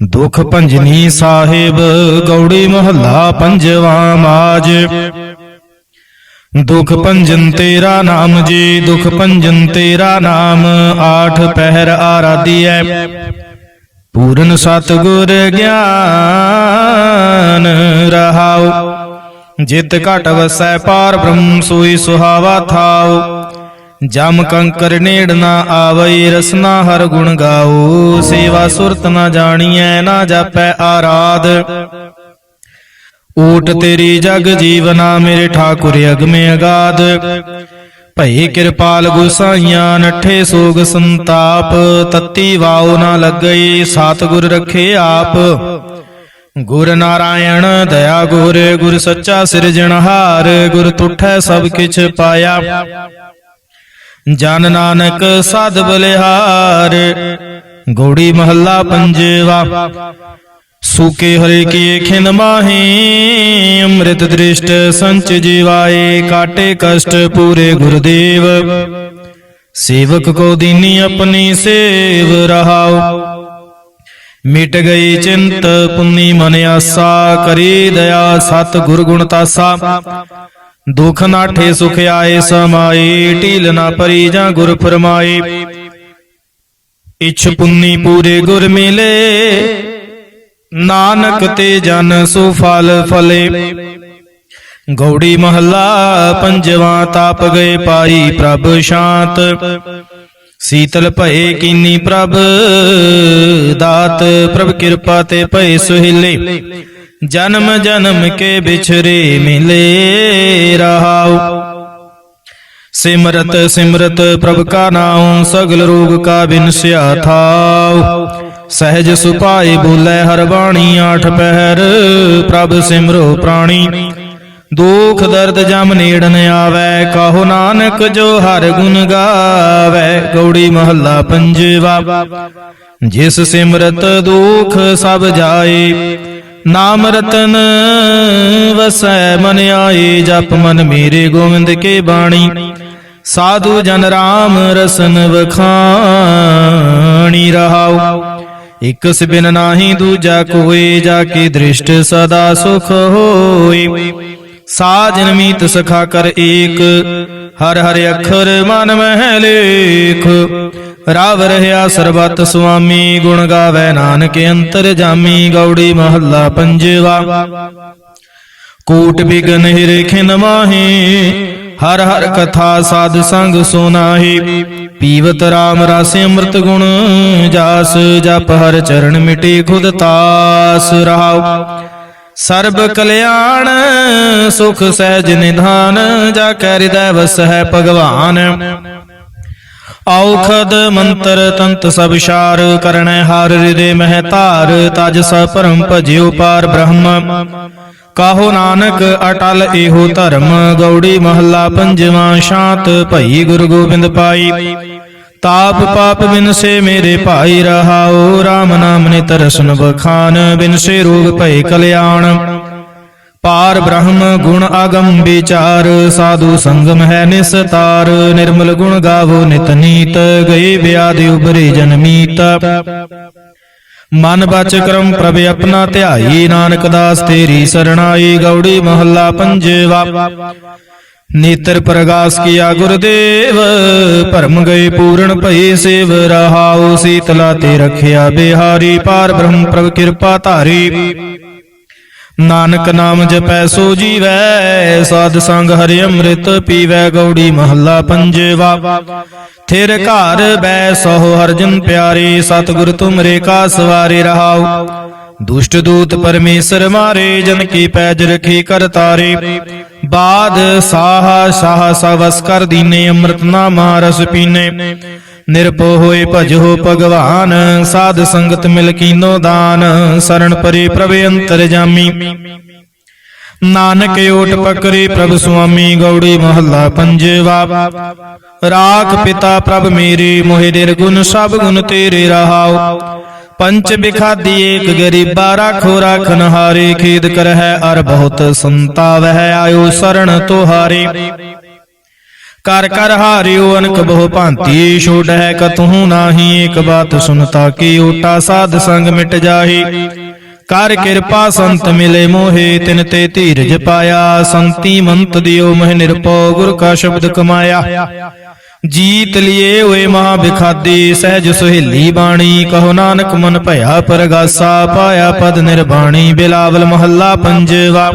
ਦੁਖ ਭੰਜਨੀ ਸਾਹਿਬ, ਗੌੜੀ ਮਹੱਲਾ ਪੰਜਵਾ ਮਾਜ। ਦੁਖ ਭੰਜਨ ਤੇਰਾ ਨਾਮ ਜੀ, ਦੁਖ ਭੰਜਨ ਤੇਰਾ ਨਾਮ, ਆਠ ਪਹਿਰ ਆਰਾਧੀਐ ਪੂਰਨ ਸਤਗੁਰ ਗਿਆਨ ਰਹਾਉ। ਜਿਤ ਘਟ ਵਸੈ ਪਾਰ ਬ੍ਰਹਮ, ਸੋਈ ਸੁਹਾਵਾ ਥਾਉ। ਜਮ ਕੰਕਰ ਨੇੜ ਨਾ ਆਵਈ, ਰਸਨਾ ਹਰ ਗੁਣ ਗਾਓ ਸੇਵਾ ਸੁਰਤ ਨਾ ਜਾਣੀਐ, ਨਾ ਜਾਪੈ ਆਰਾਧ। ਊਟ ਤੇਰੀ ਜਗ ਜੀਵਨਾ, ਮੇਰੇ ਠਾਕੁਰ ਅਗਮੇ ਅਗਾਧ। ਭਈ ਕਿਰਪਾਲ ਗੁਸਾਈਆਂ, ਨੱਠੇ ਸੋਗ ਸੰਤਾਪ। ਤਤੀ ਵਾਉ ਨਾ ਲੱਗਈ, ਸਤਿਗੁਰ ਰਖੇ ਆਪ। ਗੁਰ ਨਾਰਾਇਣ, ਦਇਆ ਗੁਰ ਗੁਰ ਸੱਚਾ ਸਿਰਜਣਹਾਰ ਗੁਰ ਤੁਠੈ ਸਭ ਕਿਛ ਪਾਇਆ। ਜਨ ਨਾਨਕ ਸਦ ਬਲਿਹਾਰ, ਗੋੜੀ ਮਹੱਲਾ ਪੰਜਵਾ। ਸੂਕੇ ਹਰੇ ਕੀ ਖਿੰਦ ਮਾਹੀ, ਅੰਮ੍ਰਿਤ ਦ੍ਰਿਸ਼ਟ ਸੰਚ ਜੀਵਾਏ, ਕਾਟੇ ਕਸ਼ਟ ਪੂਰੇ ਗੁਰਦੇਵ। ਸੇਵਕ ਕੋ ਦੀਨੀ ਆਪਣੀ ਸੇਵ ਰਹਾਉ। ਮਿਟ ਗਈ ਚਿੰਤ, ਪੁੰਨੀ ਮਨ ਆਸਾ, ਕਰੀ ਦਇਆ ਸਤ ਗੁਰ ਗੁਣ ਤਾਸਾ। ਦੁਖ ਨਾਠੇ ਸੁਖ ਆਏ ਸਮਾਈ ਢੀਲ ਨਾ ਪਰੀ ਜਾਂ ਗੁਰ ਫਰਮਾਏ। ਇਛ ਪੁੰਨੀ ਪੂਰੇ ਗੁਰ ਮਿਲੇ, ਨਾਨਕ ਤੇ ਜਨ ਸੋ ਫਲ ਫਲੇ। ਗੌੜੀ ਮਹੱਲਾ ਪੰਜਵਾ ਤਾਪ ਗਏ ਪਾਈ ਪ੍ਰਭ ਸ਼ਾਂਤ। ਸੀਤਲ ਭਏ ਕੀਨੀ ਪ੍ਰਭ, ਦਾਤ ਪ੍ਰਭ ਕਿਰਪਾ ਤੇ ਭਏ ਸੁਹਿਲੇ। ਜਨਮ ਜਨਮ ਕੇ ਵਿਛਰੇ ਮਿਲੇ ਰਹਾਉ। ਸਿਮਰਤ ਸਿਮਰਤ ਪ੍ਰਭ ਕਾ ਨਾਉ, ਸਗਲ ਰੋਗ ਕਾ ਬਿਨਸਿਆ ਥਾਉ। ਸਹਿਜ ਸੁਪਾਏ ਬੋਲੇ ਹਰ ਬਾਣੀ, ਆਠ ਪਹਿਰ ਪ੍ਰਭ ਸਿਮਰੋ ਪ੍ਰਾਣੀ। ਦੁਖ ਦਰਦ ਜਮ ਨੇੜਨ ਆਵੈ, ਕਹੋ ਨਾਨਕ ਜੋ ਹਰ ਗੁਣ ਗਾਵੈ। ਗੌੜੀ ਮਹੱਲਾ ਪੰਜਵਾ, ਜਿਸ ਸਿਮਰਤ ਦੁਖ ਸਭ ਜਾਏ ਨਾਮ ਰਤਨ ਵਸੈ ਮਨ ਆਏ ਜਪ ਮਨ ਮੇਰੇ ਗੋਬਿੰਦ ਕੇ ਬਾਣੀ। ਸਾਧੂ ਜਨ ਰਾਮ ਰਸਨ ਵਖਾਣੀ ਰਹਾਉ। ਇਕ ਸਿਬਿਨ ਨਾਹੀ ਦੂਜਾ ਕੋਏ, ਜਾ ਕੇ ਦ੍ਰਿਸ਼ਟ ਸਦਾ ਸੁਖ ਹੋਏ। ਸਾਜਨ ਮੀਤ ਸਖਾ ਕਰ ਏਕ, ਹਰ ਹਰ ਅੱਖਰ ਮਨ ਮਹਿ ਲੇਖ। ਰਾਵ ਰਹਿਆ ਸਰਬਤ ਸੁਆਮੀ, ਗੁਣ ਗਾਵੇ ਨਾਨਕ, ਅੰਤਰ ਜਾਮੀ, ਗੌੜੀ ਮਹੱਲਾ ਪੰਜਵਾ। ਕੋਟ ਬਿਗਨ ਹਿਰੇ ਮਾਹੀ, ਹਰ ਹਰ ਕਥਾ ਸਾਧ ਸੰਗ ਸੁਨਾਹੀ। ਪੀਵਤ RAM ਰਸ ਅੰਮ੍ਰਿਤ ਗੁਣ, ਜਾਸ ਜਪ ਹਰ ਚਰਨ ਮਿਟੇ ਖੁਦ ਤਾਸ ਰਹਾਉ। ਸਰਬ ਕਲਿਆਣ, ਸੁਖ ਸਹਿਜ ਨਿਧਾਨ, ਜਾ ਕੈ ਹਿਰਦੈ ਹੈ ਭਗਵਾਨ। ਔਖਦ ਮੰਤਰ ਤੰਤ ਸਭ ਸ਼ਾਰ ਕਰਣੈ ਹਾਰ ਹਿਰਦੇ ਮਹਿ ਧਾਰ, ਤਜ ਸ ਭਰਮ ਭਜਿਓ ਪਾਰ ਬ੍ਰਹਮ। ਕਾਹੋ ਨਾਨਕ ਅਟਲ ਇਹੋ ਧਰਮ, ਗੌੜੀ ਮਹੱਲਾ ਪੰਜਵਾਂ ਸ਼ਾਂਤ ਭਈ ਗੁਰੂ ਗੋਬਿੰਦ ਪਾਈ। ਤਾਪ ਪਾਪ ਬਿਨਸੇ ਮੇਰੇ ਭਾਈ ਰਹਾਓ RAM ਨਾਮ ਨੇ ਤਰਸਨ ਬਖਾਨ ਬਿਨਸੇ ਰੋਗ ਭਏ ਕਲਿਆਣ। ਪਾਰ ਬ੍ਰਹਮ ਗੁਣ ਆਗਮ ਵਿਚਾਰ, ਸਾਧੂ ਸੰਗਮ ਹੈ ਨਿਸਤਾਰ ਨਿਰਮਲ ਗੁਣ ਗਾਵੋ ਨਿਤ ਨੀਤ ਗਏ ਵਿਆਦ ਉਬਰੇ ਜਨਮੀਤ ਮਨ ਬਚ ਕਰਮ ਪ੍ਰਭ ਆਪਣਾ ਧਿਆਈ, ਨਾਨਕ ਦਾਸ ਤੇਰੀ ਸਰਣਾਈ, ਗੌੜੀ ਮਹੱਲਾ ਪੰਜਵਾ। ਨੇਤਰ ਪ੍ਰਗਾਸ ਕੀਆ ਗੁਰਦੇਵ, ਭਰਮ ਗਏ ਪੂਰਨ ਭਈ ਸੇਵ ਰਹਾਉ, ਸੀਤਲਾ ਤੇ ਰਖਿਆ ਬਿਹਾਰੀ, ਪਾਰ ਬ੍ਰਹਮ ਪ੍ਰਭ ਕਿਰਪਾ ਧਾਰੀ। ਨਾਨਕ ਨਾਮ ਜਪੈ ਸੋ ਜੀਵੈ, ਸਾਧ ਸੰਗ ਹਰਿ ਅੰਮ੍ਰਿਤ ਪੀਵੈ, ਗੌੜੀ ਮਹੱਲਾ ਪੰਜਵਾ। ਥਿਰ ਘਰ ਬੈ ਸੋ ਹਰਜਨ ਪਿਆਰੇ, ਸਤਿਗੁਰ ਤੁਮਰੇ ਕਾ ਸਵਾਰੇ ਰਹਾਉ। ਦੁਸ਼ਟ ਦੂਤ ਪਰਮੇਸ਼ਰ ਮਾਰੇ, ਜਨ ਕੀ ਪੈਜ ਰਖੀ ਕਰ ਤਾਰੇ। ਬਾਦ ਸਾਹ ਸਾਹ ਸਵਸ ਕਰ ਦੀਨੇ, ਅੰਮ੍ਰਿਤ ਨਾਮਾ ਰਸ ਪੀਨੇ। ਨਿਰਭਉ ਹੋਏ ਭਜੋ ਭਗਵਾਨ, ਸਾਧ ਸੰਗਤ ਮਿਲ ਕੀਨੋ ਦਾਨ ਸਰਣ ਪਰੇ ਪ੍ਰਭ ਅੰਤਰ ਜਾਮੀ। ਨਾਨਕ ਓਟ ਪਕਰੇ ਪ੍ਰਭ ਸੁਆਮੀ, ਗੌੜੀ ਮਹੱਲਾ ਪੰਜਵਾ। ਰਾਖ ਪਿਤਾ ਪ੍ਰਭ ਮੇਰੇ, ਮੋਹਿ ਨਿਰਗੁਣ ਸਭ ਗੁਣ ਤੇਰੇ ਰਹਾਉ। ਪੰਚ ਬਿਖਾਦੀ ਏਕ ਗਰੀਬਾ ਰਾਖੋ, ਰਾਖਨ ਹਾਰੇ, ਖੇਦ ਕਰਹਿ ਅਰ ਬਹੁਤ ਸੰਤਾਵਹਿ, ਆਇਓ ਸਰਣ ਤੁਹਾਰੇ। ਕਰ ਕਰ ਹਾਰਿਓ ਅਨਕ ਬਹੁ ਭਾਂਤੀ ਛੋੜ ਹੈ ਕਤਹੂ ਨਾਹੀ, ਏਕ ਬਾਤ ਸੁਨਤਾ ਕੀ ਓਟਾ ਸਾਧ ਸੰਗ ਮਿਟ ਜਾਹੀ। ਕਰ ਕਿਰਪਾ ਸੰਤ ਮਿਲੇ ਮੋਹੇ, ਤਿਨ ਤੇ ਧੀਰਜ ਪਾਇਆ, ਸੰਤੀ ਮੰਤ ਦਿਓ ਮਹਿ ਨਿਰਪਉ ਗੁਰ ਕਾ ਸ਼ਬਦ ਕਮਾਇਆ। ਜੀਤ ਲਿਏ ਹੋਏ ਮਹਾ ਬਿਖਾਦੀ, ਸਹਿਜ ਸੁਹੇਲੀ ਬਾਣੀ, ਕਹੋ ਨਾਨਕ ਮਨ ਭਇਆ ਪਰਗਾਸਾ, ਪਾਇਆ ਪਦ ਨਿਰਬਾਣੀ, ਬਿਲਾਵਲ ਮਹੱਲਾ ਪੰਜਵਾ।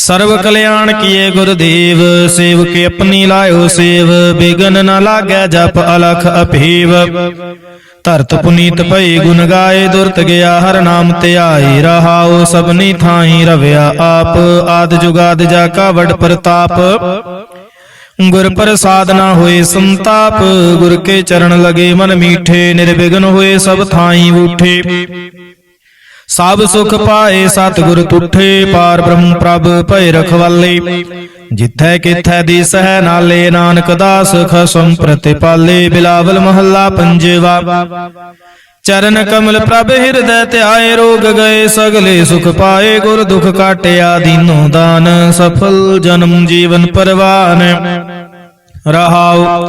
ਸਰਬ ਕਲਿਆਣ ਕੀਏ ਗੁਰਦੇਵ, ਸੇਵਕ ਆਪਣੀ ਲਾਇਓ ਸੇਵ, ਬਿਗਨ ਨ ਲਾਗੈ ਜਪ ਅਲਖ ਅਭੇਵ ਧਰਤ ਪੁਨੀਤ ਭਈ ਗੁਣ ਗਾਏ, ਦੁਰਤ ਗਿਆ ਹਰ ਨਾਮ ਧਿਆਈ ਰਹਾਉ, ਸਭਨੀ ਥਾਈ ਰਵਿਆ ਆਪ। ਆਦ ਜੁਗਾਦ ਜਾ ਕਾ ਵਡ ਪ੍ਰਤਾਪ। ਗੁਰ ਪ੍ਰਸਾਦ ਨਾ ਹੋਏ ਸੰਤਾਪ, ਗੁਰ ਕੇ ਚਰਨ ਲਗੇ ਮਨ ਮੀਠੇ, ਨਿਰਵਿਘਨ ਹੋਏ ਸਭ ਥਾਈ ਉਠੇ ਸਭ ਸੁਖ ਪਾਏ ਸਤਿਗੁਰ ਤੁਠੇ ਪਾਰ ਬ੍ਰਹਮ ਪ੍ਰਭ ਭੈ ਰਖਵਾਲੇ। ਜਿੱਥੈ ਕਿਥੈ ਦੀਸਹਿ ਨਾਲੇ ਨਾਨਕ ਦਾਸ ਖਸਮ ਪ੍ਰਤਿਪਾਲੇ ਬਿਲਾਵਲ ਮਹੱਲਾ ਪੰਜਵਾ। ਚਰਨ ਕਮਲ ਪ੍ਰਭ ਹਿਰਦੈ ਧਿਆਏ ਰੋਗ ਗਏ। ਸਗਲੇ ਸੁਖ ਪਾਏ ਗੁਰ ਦੁਖ ਕਾਟਿਆ। ਦੀਨੋ ਦਾਨ ਸਫਲ ਜਨਮ ਜੀਵਨ ਪਰਵਾਨ। ਰਹਾਉ।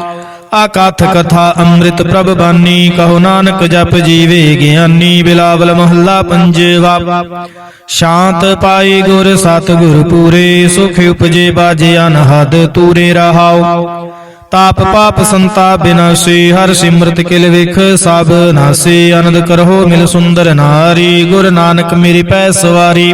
ਆਕਾਥ ਕਥਾ ਅੰਮ੍ਰਿਤ ਪ੍ਰਭ ਬਾਨੀ, ਕਹੋ ਨਾਨਕ ਜਪ ਜੀਵੇ ਗਿਆਨੀ, ਬਿਲਾਵਲ ਮਹੱਲਾ ਪੰਜਵਾ। ਸ਼ਾਂਤ ਪਾਈ ਗੁਰ ਸਤਿਗੁਰ ਪੂਰੇ, ਸੁਖ ਉਪਜੇ ਬਾਜੇ ਅਨਹਦ ਤੂਰੇ ਰਹਾਓ ਤਾਪ ਪਾਪ ਸੰਤਾ ਬਿਨਾਸੀ ਹਰ ਸਿਮਰਤ ਕਿਲ ਵਿਖ, ਸਭ ਨਾਸੀ, ਆਨੰਦ ਕਰੋ ਮਿਲ ਸੁੰਦਰ ਨਾਰੀ, ਗੁਰ ਨਾਨਕ ਮੇਰੀ ਪੈ ਸਵਾਰੀ।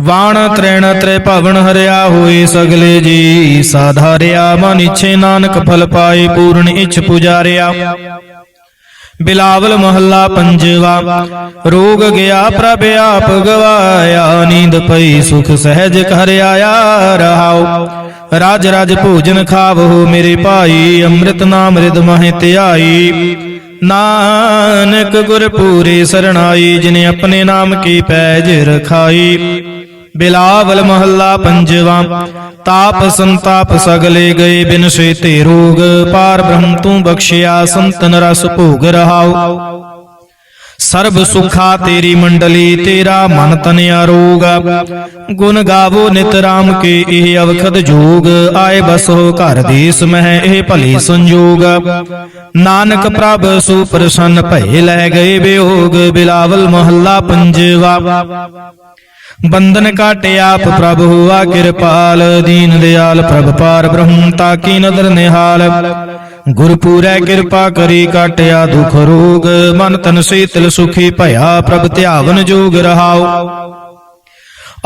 ਵਾਣ ਤ੍ਰੈਣ ਤ੍ਰੇ ਭਵਨ ਹਰਿਆ ਹੋਏ ਸਗਲੇ ਜੀ। ਸਾਧਾਰਿਆ ਮਨ ਇਛੇ ਨਾਨਕ ਫਲ ਪਾਏ, ਪੂਰਨ ਇਛ ਪੁਜਾਰਿਆ। ਬਿਲਾਵਲ ਮਹੱਲਾ ਪੰਜਵਾ, ਰੋਗ ਗਿਆ ਪ੍ਰਭ ਆਪ ਗਵਾਇਆ, ਨੀਂਦ ਪਈ ਸੁਖ ਸਹਿਜ ਘਰ ਆਇਆ ਰਹਾਉ। ਰਾਜ ਰਾਜ ਭੋਜਨ ਖਾਵੋ ਮੇਰੇ ਭਾਈ, ਅੰਮ੍ਰਿਤ ਨਾਮ ਰਿਦ ਮਹਿ ਧਿਆਈ। ਨਾਨਕ ਗੁਰ ਪੂਰੇ ਸਰਣਾਈ, ਜਿਨੇ ਆਪਣੇ ਨਾਮ ਕੀ ਪੈਜ ਰਖਾਈ। ਬਿਲਾਵਲ ਮਹੱਲਾ ਪੰਜਵਾ, ਤਾਪ ਸੰਤਾਪ ਸਗਲੇ ਗਏ ਬਿਨ ਸ਼ੇ ਤੇ ਰੋਗ, ਪਾਰ ਬ੍ਰਹਮ ਤੂੰ ਬਖਸ਼ਿਆ, ਸੰਤਨ ਰਸ ਭੋਗ ਰਹਾਉ। ਸਰਬ ਸੁਖਾ ਤੇਰੀ ਮੰਡਲੀ, ਤੇਰਾ ਮਨ ਤਨ ਆਰੋਗ ਗੁਣ ਗਾਵੋ ਨਿਤ ਰਾਮ ਕੇ ਇਹ ਅਵਖਦ ਜੋਗ। ਆਏ ਬਸੋ ਘਰ ਦੇਸ ਮਹਿ ਇਹ ਭਲੀ ਸੰਜੋਗ। ਨਾਨਕ ਪ੍ਰਭ ਸੋ ਪ੍ਰਸੰਨ ਭਏ ਲੈ ਗਏ ਬਿਯੋਗ ਬਿਲਾਵਲ ਮਹੱਲਾ ਪੰਜਵਾ। ਬੰਧਨ ਕਾਟੇ ਆਪ ਪ੍ਰਭ ਹੁਆ ਕਿਰਪਾਲ, ਦੀਨ ਦਿਆਲ ਪ੍ਰਭ ਪਾਰ ਬ੍ਰਹਮ ਤਾਕੀ ਨਦਰ ਨਿਹਾਲ। ਗੁਰ ਕਿਰਪਾ ਕਰੀ ਕਾਟਿਆ ਦੁਖ ਰੋਗ, ਮਨ ਤਨ ਸੀਤਲ ਸੁਖੀ ਭਇਆ ਪ੍ਰਭ ਧਿਆਵਨ ਜੋਗ ਰਹਾਉ।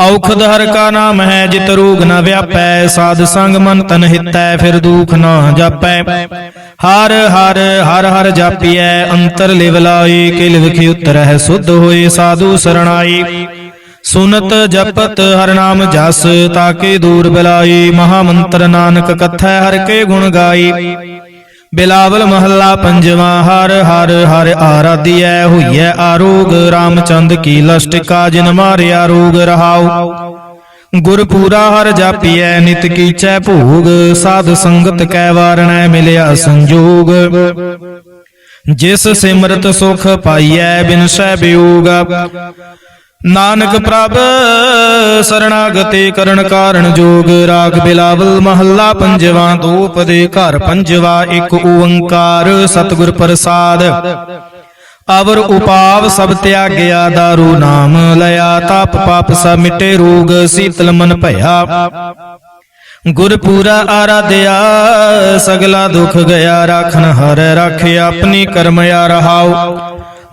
ਔਖਦ ਹਰ ਕਾ ਨਾਮ ਹੈ, ਜਿਤ ਰੋਗ ਨ ਵਿਆਪੈ, ਸਾਧ ਸੰਗ ਮਨ ਤਨ ਹਿਤੈ, ਫਿਰ ਦੁਖ ਨਾ ਜਾਪੈ। ਹਰ ਹਰ ਹਰ ਹਰ ਜਾਪੀਐ, ਅੰਤਰ ਲਿਵ ਲਾਈ ਕਿਲ ਵਿਖੀ ਉਤਰਹਿ, ਸੁਧ ਹੋਏ ਸਾਧੂ ਸਰਣਾਈ। ਸੁਨਤ ਜਪਤ ਹਰ ਨਾਮ ਜਸ, ਤਾਕੇ ਦੂਰ ਬਲਾਈ ਮਹਾ ਮੰਤਰ ਨਾਨਕ ਕਥੈ ਹਰ ਕੇ ਗੁਣ ਗਾਈ। ਬਿਲਾਵਲ ਮਹੱਲਾ ਪੰਜਵਾ, ਹਰ ਹਰ ਹਰ ਆਰਾਧਿਐ, ਹੋਈਐ ਆਰੋਗ, ਰਾਮਚੰਦ ਕੀ ਲਸ਼ਟਿਕਾ ਜਿਨ ਮਾਰਿਆ ਰੋਗ ਰਹਾਉ। ਗੁਰ ਪੂਰਾ ਹਰ ਜਾਪੀਐ, ਨਿਤ ਕੀਚੈ ਭੂਗ, ਸਾਧ ਸੰਗਤ ਕੈ ਵਾਰਣੈ, ਮਿਲਿਆ ਸੰਜੋਗ। ਜਿਸ ਸਿਮਰਤ ਸੁਖ ਪਾਈਐ, ਬਿਨ ਬਿਨਸੈ ਬਿਯੋਗ ਨਾਨਕ ਪ੍ਰਭ, ਸਰਣਾਗਤੇ ਕਰਨ ਕਾਰਣ ਜੋਗ ਰਾਗ ਬਿਲਾਵਲ ਮਹੱਲਾ ਪੰਜਵਾ ਦੂਪ ਦੇ ਘਰ ਪੰਜਵਾ ਇੱਕ ਓੰਕਾਰ ਸਤਿਗੁਰ ਪ੍ਰਸਾਦ। ਅਵਰ ਉਪਾਵ ਸਭ ਤਿਆਗਿਆ ਦਾਰੂ ਨਾਮ ਲਿਆ, ਤਾਪ ਪਾਪ ਸਭ ਮਿਟੇ ਰੋਗ ਸੀਤਲ ਮਨ ਭਇਆ। ਗੁਰ ਪੂਰਾ ਆਰਾਧਿਆ, ਸਗਲਾ ਦੁਖ ਗਿਆ ਰਾਖਨ ਹਰ ਰਾਖਿਆ ਆਪਣੀ ਕਰਮ ਆ ਰਹਾਉ।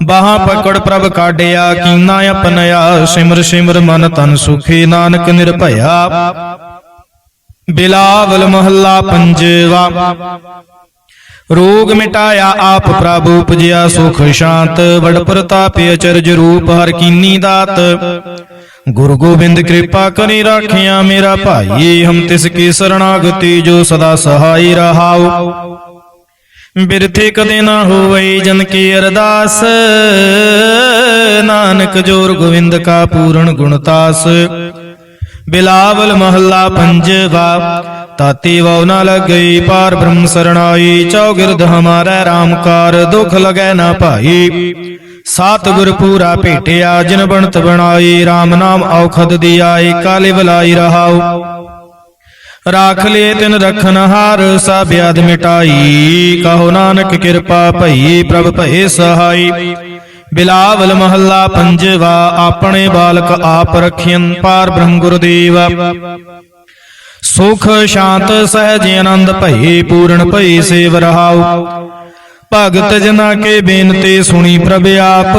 ਬਾਹਾਂ ਪਕੜ ਪ੍ਰਭ ਕਾਢਿਆ, ਕੀਨਾ ਆਪਨਿਆ ਸਿਮਰ ਸਿਮਰ ਮਨ ਤਨ ਸੁਖੀ, ਨਾਨਕ ਨਿਰਭਇਆ। ਬਿਲਾਵਲ ਮਹੱਲਾ ਪੰਜਵਾ, ਰੋਗ ਮਿਟਾਇਆ ਆਪ ਪ੍ਰਭ, ਉਪਜਿਆ ਸੁਖ ਸ਼ਾਂਤ, ਵਡ ਪ੍ਰਤਾਪ ਅਚਰਜ ਰੂਪ, ਹਰ ਕੀਨੀ ਦਾਤ। ਗੁਰੂ ਗੋਬਿੰਦ ਕਿਰਪਾ ਕਰੀ ਰਾਖਿਆ ਮੇਰਾ ਭਾਈ, ਹਮ ਤਿਸ ਕੀ ਸਰਣਾਗਤੀ ਜੋ ਸਦਾ ਸਹਾਈ ਰਹਾਉ। ਬਿਰਥੇ ਕਦੇ ਨਾ ਹੋਵਈ ਜਨ ਕੀ ਅਰਦਾਸ। ਨਾਨਕ ਜੋਰ ਗੋਵਿੰਦ ਕਾ ਪੂਰਨ ਗੁਣਤਾਸ ਬਿਲਾਵਲ ਮਹੱਲਾ ਪੰਜਵਾ, ਤਾਤੀ ਵਉ ਨਾ ਲੱਗਈ ਪਾਰ ਬ੍ਰਹਮ ਸਰਣਾਈ। ਚੌਗਿਰਦ ਹਮਾਰੇ RAM ਕਾਰ, ਦੁਖ ਲਗੈ ਨਾ ਭਾਈ। ਸਾਤ ਗੁਰ ਪੂਰਾ ਭੇਟਿਆ, ਜਿਨ ਬਣਤ ਬਣਾਈ। RAM ਨਾਮ ਔਖਦ ਦਿਆਈ, ਕਾਲੇ ਬਲਾਈ ਰਹਾਉ। ਰਾਖ ਲੇ ਤਿਨ ਰਖਨ ਹਾਰ ਸਭ ਆਦ ਮਿਟਾਈ। ਕਹੋ ਨਾਨਕ ਕਿਰਪਾ ਭਈ, ਪ੍ਰਭ ਭਏ ਸਹਾਈ। ਬਿਲਾਵਲ ਮਹੱਲਾ ਪੰਜਵਾ, ਆਪਣੇ ਬਾਲਕ ਆਪ ਰਖਿਅਨ ਪਾਰ ਬ੍ਰਹਮ ਗੁਰਦੇਵ। ਸੁਖ, ਸ਼ਾਂਤ, ਸਹਿਜ, ਆਨੰਦ ਭਈ, ਪੂਰਨ ਭਈ, ਸੇਵ ਰਹਾਉ। ਭਗਤ ਜਨਾ ਕੇ ਬੇਨਤੀ ਸੁਣੀ ਪ੍ਰਭ ਆਪ।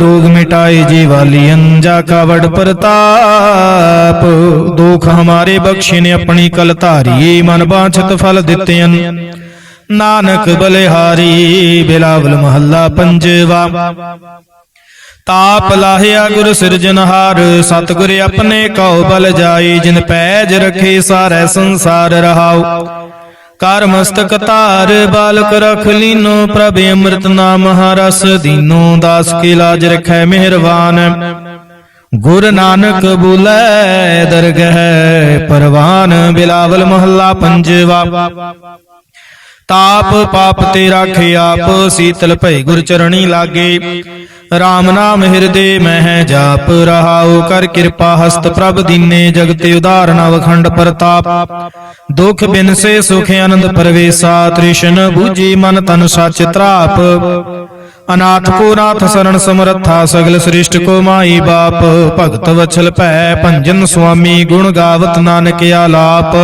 ਰੋਗ ਮਿਟਾਏ ਜੀਵਾਲੀ ਅੰਜਾ ਕਾ ਵਡ ਪ੍ਰਤਾਪ। ਦੁਖ ਹਮਾਰੇ ਬਖਸ਼ੇ ਨੇ ਆਪਣੀ ਕਲ ਧਾਰੀ ਮਨ ਬਾਛਤ ਫਲ ਦਿੱਤੇਨ ਨਾਨਕ ਬਲਿਹਾਰੀ, ਬਿਲਾਵਲ ਮਹੱਲਾ ਪੰਜਵਾ। ਤਾਪ ਲਾਹਿਆ ਗੁਰ ਸਿਰਜਨਹਾਰ ਸਤਿਗੁਰ ਆਪਣੇ ਕਉ ਬਲ ਜਾਈ ਜਿਨ ਪੈਜ ਰਖੇ ਸਾਰੇ ਸੰਸਾਰ ਰਹਾਉ। ਕਰ ਮਸਤਕ ਧਾਰ, ਬਾਲਕ ਰਖ ਲੀਨੋ, ਪ੍ਰਭ ਅੰਮ੍ਰਿਤ ਨਾਮ ਹਰਸ ਦੀਨੋ, ਦਾਸ ਕੀ ਲਾਜ ਰਖੈ ਮਿਹਰਬਾਨ। ਗੁਰ ਨਾਨਕ ਬੁਲੈ, ਦਰਗਹਿ ਪਰਵਾਨ, ਬਿਲਾਵਲ ਮਹੱਲਾ ਪੰਜਵਾ। ਤਾਪ ਪਾਪ ਤੇ ਰਾਖੇ ਆਪ, ਸੀਤਲ ਭਈ ਗੁਰ ਚਰਣੀ ਲਾਗੇ। RAM ਨਾਮ ਹਿਰਦੇ ਮਹਿ ਜਾਪ, ਰਹਾਉ ਕਰ ਕਿਰਪਾ ਹਸਤ ਪ੍ਰਭ ਦੀਨੇ ਜਗਤ ਉਦਾਹਰਨ ਅਵਖੰਡ ਪ੍ਰਤਾਪ। ਦੁਖ ਬਿਨ ਸੇ ਸੁਖ ਆਨੰਦ ਪਰਵੇਸਾ, ਤ੍ਰਿਸ਼ਨ ਬੂਝੀ ਮਨ ਤਨ ਸੱਚ ਤਰਾਪ। ਅਨਾਥ ਕੋ ਨਾਥ ਸਰਣ ਸਮਰੱਥਾ, ਸਗਲ ਸ੍ਰਿਸ਼ਟ ਕੋ ਮਾਈ ਬਾਪ। ਭਗਤ ਵਛਲ ਭੈ ਭੰਜਨ ਸੁਆਮੀ, ਗੁਣ ਗਾਵਤ ਨਾਨਕ ਆਲਾਪ।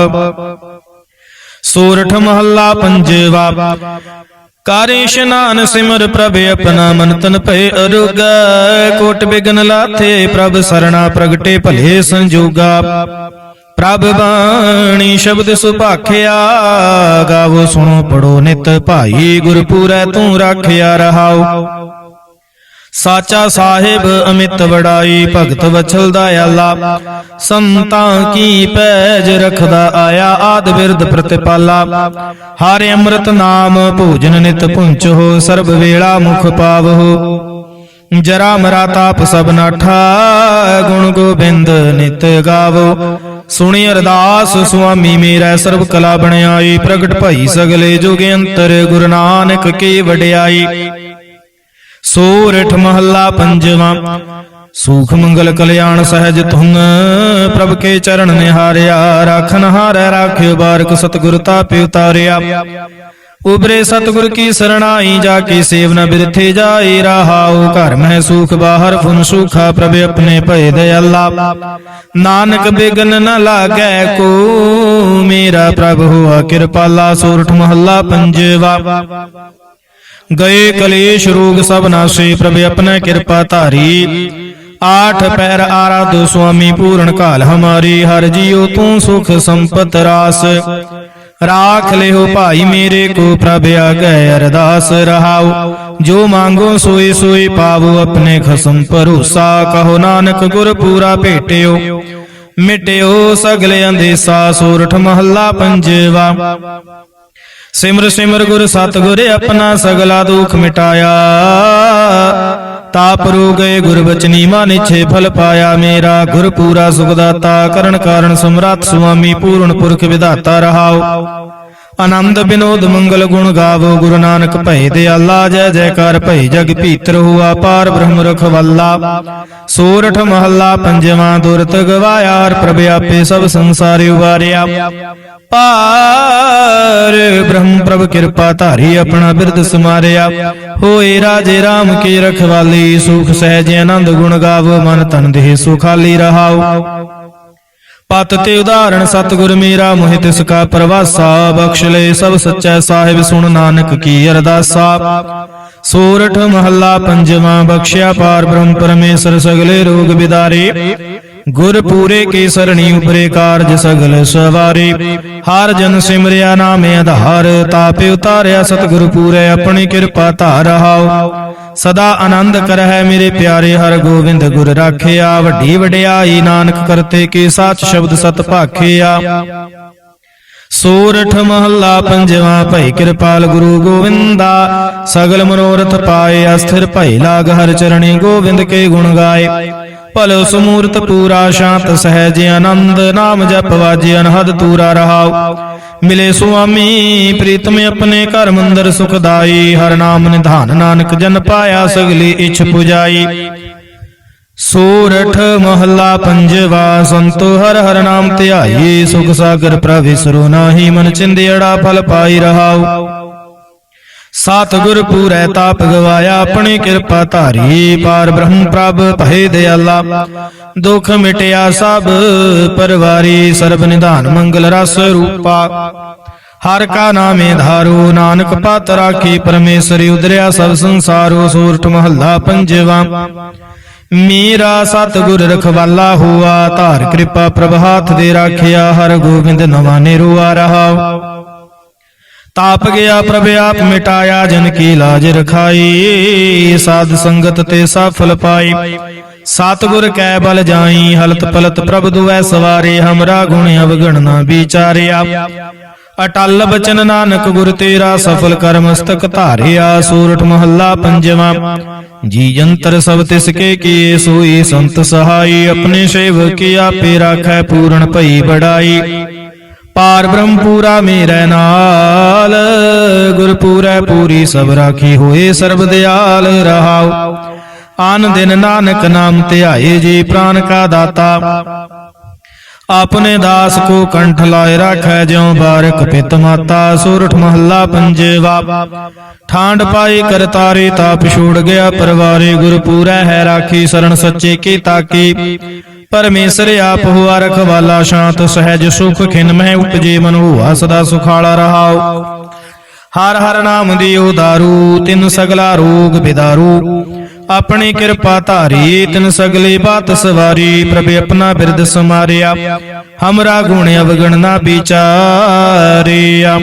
ਸੋਰਠ ਮਹੱਲਾ ਪੰਜਵਾ। ਕਰ ਇਸ਼ਨਾਨ ਸਿਮਰ ਪ੍ਰਭ ਆਪਣਾ ਮਨ ਤਨ ਭਏ ਅਰੁਗ। ਕੋਟ ਬਿਗਨ ਲਾਥੇ ਪ੍ਰਭ ਸਰਣਾ ਪ੍ਰਗਟੇ ਭਲੇ ਸੰਜੋਗਾ। ਪ੍ਰਭ ਬਾਣੀ ਸ਼ਬਦ ਸੁਭਾਖਿਆ, ਗਾਵੋ ਸੁਣੋ ਪੜੋ ਨਿਤ ਭਾਈ ਗੁਰਪੂਰੈ ਤੂੰ ਰਾਖਿਆ ਰਹਾਓ ਸਾਚਾ ਸਾਹਿਬ ਅਮਿਤ ਵਡਾਈ, ਭਗਤ ਵਛਲ ਦਇਆਲਾ ਸੰਤਾਂ ਕੀ ਪੈਜ ਰਖਦਾ ਆਇਆ, ਆਦ ਬਿਰਦ ਪ੍ਰਤਿਪਾਲਾ। ਹਰਿ ਅੰਮ੍ਰਿਤ ਨਾਮ ਭੋਜਨ ਨਿਤ ਪੁੰਚੋ ਸਰਬ ਵੇਲਾ ਮੁਖ ਪਾਵਹੁ ਜਰਾ ਮਰਾ ਤਾਪ ਸਭ ਨਾਠਾ, ਗੁਣ ਗੋਬਿੰਦ ਨਿਤ ਗਾਵੋ। ਸੁਣੀ ਅਰਦਾਸ, ਸੁਆਮੀ ਮੇਰਾ ਸਰਬ ਕਲਾ ਬਣਾਈ। ਪ੍ਰਗਟ ਭਈ ਸਗਲੇ ਜੁਗ ਅੰਤਰ, ਗੁਰੂ ਨਾਨਕ ਕੀ ਵਡਿਆਈ। ਸੋਰਠ ਮਹੱਲਾ ਪੰਜਵਾ। ਸੂਖ ਮੰਗਲ ਕਲਿਆਣ ਸਹਿਜ ਤੁਮ ਪ੍ਰਭ ਕੇ ਚਰਨ ਨਿਹਾਰਿਆ, ਰਾਖਨ ਹਾਰੈ, ਰਾਖਿਓ ਬਾਰਕ ਸਤਿਗੁਰ ਤਾਪਿ ਉਤਾਰਿਆ। ਉਬਰੇ ਸਤਿਗੁਰ ਕੀ ਸਰਣਾਈ, ਜਾ ਕੇ ਸੇਵ ਨ ਬਿਰਥੇ ਜਾਏ ਰਹਾਉ ਘਰ ਮਹਿ ਸੁਖ, ਬਾਹਰ ਫੁਨ ਸੁਖਾ, ਪ੍ਰਭ ਆਪਣੇ ਭਏ ਦਇਆਲਾ। ਨਾਨਕ ਬਿਗਨ ਨ ਲਾਗੈ ਕੋ, ਮੇਰਾ ਪ੍ਰਭ ਹੋਆ ਕਿਰਪਾਲਾ, ਸੂਰਠ ਮਹੱਲਾ ਪੰਜਵਾ। ਗਏ ਕਲੇਸ਼ ਰੋਗ ਸਭ ਨਾਸੇ, ਪ੍ਰਭ ਆਪਣਾ ਕਿਰਪਾ ਧਾਰੀ। ਆਠ ਪੈਰ ਆਰਾਧੋ ਸੁਆਮੀ ਪੂਰਨ ਕਾਲ ਹਮਾਰੀ, ਹਰ ਜੀਉ ਤੂੰ ਸੁਖ ਸੰਪਤ ਰਾਸ। ਰਾਖ ਲਿਓ ਭਾਈ ਮੇਰੇ ਕੋ, ਪ੍ਰਭ ਆਗੈ ਅਰਦਾਸ ਰਹਾਉ। ਜੋ ਮੰਗੋ ਸੋਈ ਸੋਈ ਪਾਵੋ ਆਪਣੇ ਖਸਮ ਭਰੋਸਾ। ਕਹੋ ਨਾਨਕ ਗੁਰ ਪੂਰਾ ਭੇਟਿਓ, ਮਿਟਿਓ ਸਗਲੇ ਅੰਦੇਸਾ, ਸੂਰਠ ਮਹੱਲਾ ਪੰਜਵਾ। ਸਿਮਰ ਸਿਮਰ ਗੁਰ ਸਤਿਗੁਰ ਆਪਣਾ ਸਗਲਾ ਦੁਖ ਮਿਟਾਇਆ। ਤਾਪ ਰੂ ਗਏ ਗੁਰ ਬਚਨੀ ਮਾਨਿਛੇ ਫਲ ਪਾਇਆ। ਮੇਰਾ ਗੁਰ ਪੂਰਾ ਸੁਖ ਦਾਤਾ, ਕਰਨ ਕਾਰਨ ਸਮਰੱਥ ਸੁਆਮੀ ਪੂਰਨ ਪੁਰਖ ਵਿਧਾਤਾ ਰਹਾਓ। ਆਨੰਦ ਬਿਨੋਦ ਮੰਗਲ ਗੁਣ ਗਾਵੋ, ਗੁਰੂ ਨਾਨਕ ਭਏ ਦਿਆਲਾ ਜੈ ਜੈਕਾਰ ਭਈ ਜਗ ਭੀਤਰ ਹੁਆ ਪਾਰ ਬ੍ਰਹਮ ਰਖਵਾਲਾ ਸੂਰਠ ਮਹੱਲਾ ਪੰਜਵਾਂ ਦੁਰਤ ਗਵਾਇਆ ਪ੍ਰਭ ਆਪੇ ਸਭ ਸੰਸਾਰ ਉਵਾਰਿਆ। ਪਾਰ ਬ੍ਰਹਮ ਪ੍ਰਭ ਕਿਰਪਾ ਧਾਰੀ ਆਪਣਾ ਬਿਰਦ ਸਮਾਰਿਆ। ਹੋਏ ਰਾਜੇ RAM ਕੀ ਰਖਵਾਲੀ, ਸੁਖ ਸਹਿਜ ਆਨੰਦ ਗੁਣ ਗਾਵੋ, ਮਨ ਤਨ ਦੇਹ ਸੁਖਾਲੀ ਰਹਾਓ। ਪਤ ਤੇ ਉਦਾਹਰਣ, ਸਤਿਗੁਰ ਮੇਰਾ ਮੋਹਿ ਤਿਸ ਕਾ ਪ੍ਰਵਾਸਾ, ਬਖਸ਼ ਲੈ ਸਭ ਸੱਚਾ ਸਾਹਿਬ ਸੁਣ ਨਾਨਕ ਕੀ ਅਰਦਾਸਾ। ਸੂਰਠ ਮਹੱਲਾ ਪੰਜਵਾਂ, ਬਖਸ਼ਿਆ ਪਾਰ ਬ੍ਰਹਮ ਪਰਮੇਸ਼ਰ ਸਗਲੇ ਰੋਗ ਬਿਦਾਰੇ। ਗੁਰ ਪੂਰੇ ਕੀ ਸਰਣੀ ਉਪਰੇ ਕਾਰਜ ਸਗਲ ਸਵਾਰੇ। ਹਰ ਜਨ ਸਿਮਰਿਆ ਨਾਮੇ ਆਧਾਰ, ਤਾਪੇ ਉਤਾਰਿਆ ਸਤਿਗੁਰ ਪੂਰੇ, ਆਪਣੀ ਕਿਰਪਾ ਧਾਰਹਾਓ ਸਦਾ ਆਨੰਦ ਕਰਹਿ ਮੇਰੇ ਪਿਆਰੇ ਹਰ ਗੋਬਿੰਦ ਗੁਰ ਰਾਖਿਆ, ਵੱਡੀ ਵਡਿਆਈ, ਨਾਨਕ ਕਰਤੇ ਕੀ ਸਾਚ ਸ਼ਬਦ ਸਤ ਭਾਖਿਆ। ਸੂਰਠ ਮਹੱਲਾ ਪੰਜਵਾ, ਭਈ ਕਿਰਪਾਲ ਗੁਰੂ ਗੋਵਿੰਦਾ, ਸਗਲ ਮਨੋਰਥ ਪਾਏ, ਅਸਥਿਰ ਭਈ ਲਾਗ ਹਰ ਚਰਣੀ ਗੋਵਿੰਦ ਕੇ ਗੁਣ ਗਾਏ। ਭਲੋ ਸਮੂਰਤ ਪੂਰਾ, ਸ਼ਾਂਤ ਸਹਿਜ ਆਨੰਦ, ਨਾਮ ਜਪ ਵਾਜੇ ਅਨਹਦ ਤੂਰਾ ਰਹਾਓ ਮਿਲੇ ਸੁਆਮੀ, ਪ੍ਰੀਤਮ ਆਪਣੇ ਘਰ ਮੰਦਰ ਸੁਖਦਾਈ, ਹਰ ਨਾਮ ਨਿਧਾਨ ਨਾਨਕ ਜਨ ਪਾਇਆ ਸਗਲੀ ਇਛ ਪੁਜਾਈ। ਸੂਰਠ ਮਹੱਲਾ ਪੰਜਵਾ, ਸੰਤੋ ਹਰ ਹਰ ਨਾਮ ਧਿਆਈ, ਸੁਖ ਸਾਗਰ ਪ੍ਰਵਿਸਰੋ ਨਾਹੀ ਮਨ ਚਿੰਦਿਆੜਾ ਫਲ ਪਾਈ ਰਹਾਉ। ਸਤਿਗੁਰ ਪੂਰੈ ਤਾਪ ਗਵਾਇਆ, ਆਪਣੀ ਕਿਰਪਾ ਧਾਰੀ। ਪਾਰ ਬ੍ਰਹਮ ਪ੍ਰਭ, ਭਏ ਦਿਆਲਾ। ਦੁਖ ਮਿਟਿਆ ਸਭ ਪਰਵਾਰੀ। ਸਰਬ ਨਿਧਾਨ ਮੰਗਲ ਰਸ ਰੂਪਾ। ਹਰ ਕਾ ਨਾਮੇ ਧਾਰੋ, ਨਾਨਕ ਪਤ ਰਾਖੀ ਪਰਮੇਸ਼ਰ ਉਦਰਿਆ ਸਭ ਸੰਸਾਰੋ ਸੂਰਠ ਮਹੱਲਾ ਪੰਜਵਾ। ਮੇਰਾ ਸਤਿਗੁਰ ਰਖਵਾਲਾ ਹੁਆ, ਧਾਰ ਕਿਰਪਾ ਪ੍ਰਭ, ਹਾਥ ਦੇ ਰਾਖਿਆ, ਹਰ ਗੋਬਿੰਦ ਨਵਾਂ ਨਿਰੂਆ ਰਹਾ ਤਾਪ ਗਿਆ ਪ੍ਰਭ ਆਪ ਮਿਟਾਇਆ ਜਨ ਕੀ ਲਾਜ ਰਖਾਈ। ਸਾਧ ਸੰਗਤ ਤੇ ਸਫਲ ਪਾਈ। ਸਤਿਗੁਰ ਕੈ ਬਲ ਜਾਈ ਹਲਤ ਪਲਤ ਪ੍ਰਭ ਦੁਐ ਸਵਾਰੇ ਹਮਰਾ ਗੁਣ ਅਵਗਣ ਨਾ ਵਿਚਾਰਿਆ। ਅਟਲ ਬਚਨ ਨਾਨਕ ਗੁਰ ਤੇਰਾ ਸਫਲ ਕਰ ਮਸਤਕ ਧਾਰਿਆ ਸੂਰਠ ਮਹੱਲਾ ਪੰਜਵਾ। ਜੀ ਜੰਤਰ ਸਭ ਤਿਸ ਕੇ ਕੀਏ ਸੋਈ ਸੰਤ ਸਹਾਈ ਆਪਣੇ ਸੇਵਕ ਆਪੇ ਰਾਖੈ ਪੂਰਨ ਭਈ ਬੜਾਈ। ਪਾਰ ਬ੍ਰਹਮ ਪੂਰਾ ਮੇਰੇ ਨਾਲ। ਗੁਰ ਪੂਰੈ ਪੂਰੀ ਸਭ ਰਾਖੀ ਹੋਏ ਸਰਬ ਦਿਆਲ ਰਹਾਉ। ਆਨ ਦਿਨ ਨਾਨਕ ਨਾਮ ਧਿਆਏ ਜੀ ਪ੍ਰਾਨ ਕਾ ਦਾਤਾ। ਆਪਣੇ ਦਾਸ ਕੋ ਕੰਠ ਲਾਇ ਰਾਖੈ ਜਿਉ ਬਾਰਕ ਪਿਤ ਮਾਤਾ। ਸੂਰਠ ਮਹੱਲਾ ਪੰਜਵਾ। ਠਾਂਡ ਪਾਈ ਕਰਤਾਰੇ ਤਾਪ ਛੋੜ ਗਿਆ ਪਰਵਾਰੇ। ਗੁਰ ਪੂਰੈ ਹੈ ਰਾਖੀ ਸਰਣ ਸੱਚੇ ਕੀ ਤਾਕੀ। ਪਰਮੇਸ਼ਰ ਆਪ ਹੁਆ ਰਖਵਾਲਾ ਸ਼ਾਂਤ ਸਹਿਜ ਸੁਖ ਖਿਨ ਮਹਿ ਉਪਜੇ ਮਨ ਹੁਆ ਸਦਾ ਸੁਖਾਲਾ ਰਹਾਉ। ਹਰ ਹਰ ਨਾਮ ਦਿਓ ਦਾਰੂ ਤਿਨ ਸਗਲਾ ਰੋਗ ਬਿਦਾਰੂ। ਆਪਣੀ ਕਿਰਪਾ ਧਾਰੀ ਤਿਨ ਸਗਲੇ ਬਾਤ ਸਵਾਰੀ ਪ੍ਰਭ ਆਪਣਾ ਬਿਰਦ ਸਮਾਰਿਆ। ਹਮਰਾ ਗੁਣ ਅਵਗਣ ਨਾ ਵਿਚਾਰਿਆ।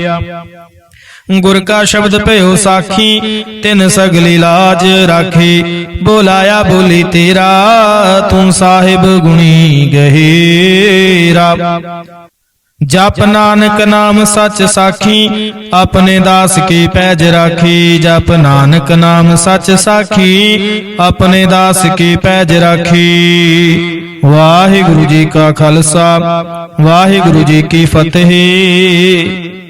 ਗੁਰ ਕਾ ਸ਼ਬਦ ਭਇਓ ਸਾਖੀ, ਤਿਨ ਸਗਲੀ ਲਾਜ ਰਾਖੀ। ਬੋਲਾਇਆ ਬੋਲੀ ਤੇਰਾ, ਤੂੰ ਸਾਹਿਬ ਗੁਣੀ ਗਹੀਰਾ। ਜਪ ਨਾਨਕ ਨਾਮ ਸੱਚ ਸਾਖੀ, ਆਪਣੇ ਦਾਸ ਕੀ ਪੈਜ ਰਾਖੀ। ਜਪ ਨਾਨਕ ਨਾਮ ਸੱਚ ਸਾਖੀ, ਆਪਣੇ ਦਾਸ ਕੀ ਪੈਜ ਰਾਖੀ। ਵਾਹਿਗੁਰੂ ਜੀ ਕਾ ਖਾਲਸਾ, ਵਾਹਿਗੁਰੂ ਜੀ ਕੀ ਫਤਿਹ।